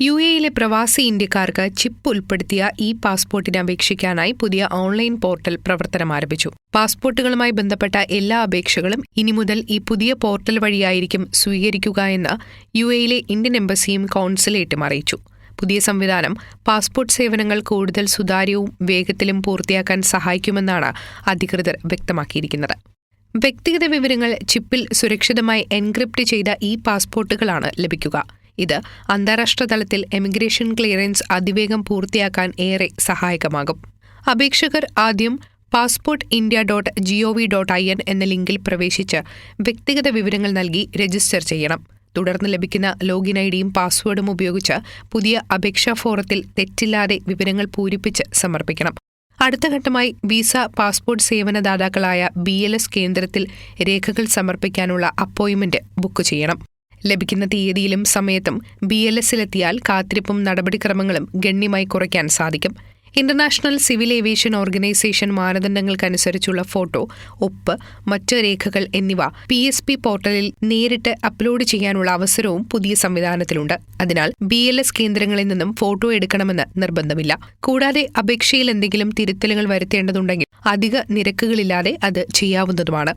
U എയിലെ പ്രവാസി ഇന്ത്യക്കാർക്ക് ചിപ്പ് ഉൾപ്പെടുത്തിയ ഇ പാസ്പോർട്ടിന് അപേക്ഷിക്കാനായി പുതിയ ഓൺലൈൻ പോർട്ടൽ പ്രവർത്തനം ആരംഭിച്ചു. പാസ്പോർട്ടുകളുമായി ബന്ധപ്പെട്ട എല്ലാ അപേക്ഷകളും ഇനി മുതൽ ഈ പുതിയ പോർട്ടൽ വഴിയായിരിക്കും സ്വീകരിക്കുക എന്ന് യു എയിലെ ഇന്ത്യൻ എംബസിയും കോൺസുലേറ്റും അറിയിച്ചു. പുതിയ സംവിധാനം പാസ്പോർട്ട് സേവനങ്ങൾ കൂടുതൽ സുതാര്യവും വേഗത്തിലും പൂർത്തിയാക്കാൻ സഹായിക്കുമെന്നാണ് അധികൃതർ വ്യക്തമാക്കിയിരിക്കുന്നത്. വ്യക്തിഗത വിവരങ്ങൾ ചിപ്പിൽ സുരക്ഷിതമായി എൻക്രിപ്റ്റ് ചെയ്ത ഈ പാസ്പോർട്ടുകളാണ് ലഭിക്കുക. ഇത് അന്താരാഷ്ട്ര തലത്തിൽ എമിഗ്രേഷൻ ക്ലിയറൻസ് അതിവേഗം പൂർത്തിയാക്കാൻ ഏറെ സഹായകമാകും. അപേക്ഷകർ ആദ്യം passport India dot G O V dot I N എന്ന ലിങ്കിൽ പ്രവേശിച്ച് വ്യക്തിഗത വിവരങ്ങൾ നൽകി രജിസ്റ്റർ ചെയ്യണം. തുടർന്ന് ലഭിക്കുന്ന ലോഗിൻ ഐ ഡിയും പാസ്വേഡും ഉപയോഗിച്ച് പുതിയ അപേക്ഷാ ഫോറത്തിൽ തെറ്റില്ലാതെ വിവരങ്ങൾ പൂരിപ്പിച്ച് സമർപ്പിക്കണം. അടുത്ത ഘട്ടമായി വിസ പാസ്പോർട്ട് സേവനദാതാക്കളായ ബി എൽ എസ് കേന്ദ്രത്തിൽ രേഖകൾ സമർപ്പിക്കാനുള്ള അപ്പോയിന്റ്മെന്റ് ബുക്ക് ചെയ്യണം. ലഭിക്കുന്ന തീയതിയിലും സമയത്തും ബി എൽ എസിലെത്തിയാൽ കാത്തിരിപ്പും നടപടിക്രമങ്ങളും ഗണ്യമായി കുറയ്ക്കാൻ സാധിക്കും. ഇന്റർനാഷണൽ സിവിൽ ഏവിയേഷൻ ഓർഗനൈസേഷൻ മാനദണ്ഡങ്ങൾക്കനുസരിച്ചുള്ള ഫോട്ടോ ഒപ്പ് മറ്റ് രേഖകൾ എന്നിവ പി എസ് പി പോർട്ടലിൽ നേരിട്ട് അപ്ലോഡ് ചെയ്യാനുള്ള അവസരവും പുതിയ സംവിധാനത്തിലുണ്ട്. അതിനാൽ ബി എൽ എസ് കേന്ദ്രങ്ങളിൽ നിന്നും ഫോട്ടോ എടുക്കണമെന്ന് നിർബന്ധമില്ല. കൂടാതെ അപേക്ഷയിൽ എന്തെങ്കിലും തിരുത്തലുകൾ വരുത്തേണ്ടതുണ്ടെങ്കിൽ അധിക നിരക്കുകളില്ലാതെ അത് ചെയ്യാവുന്നതുമാണ്.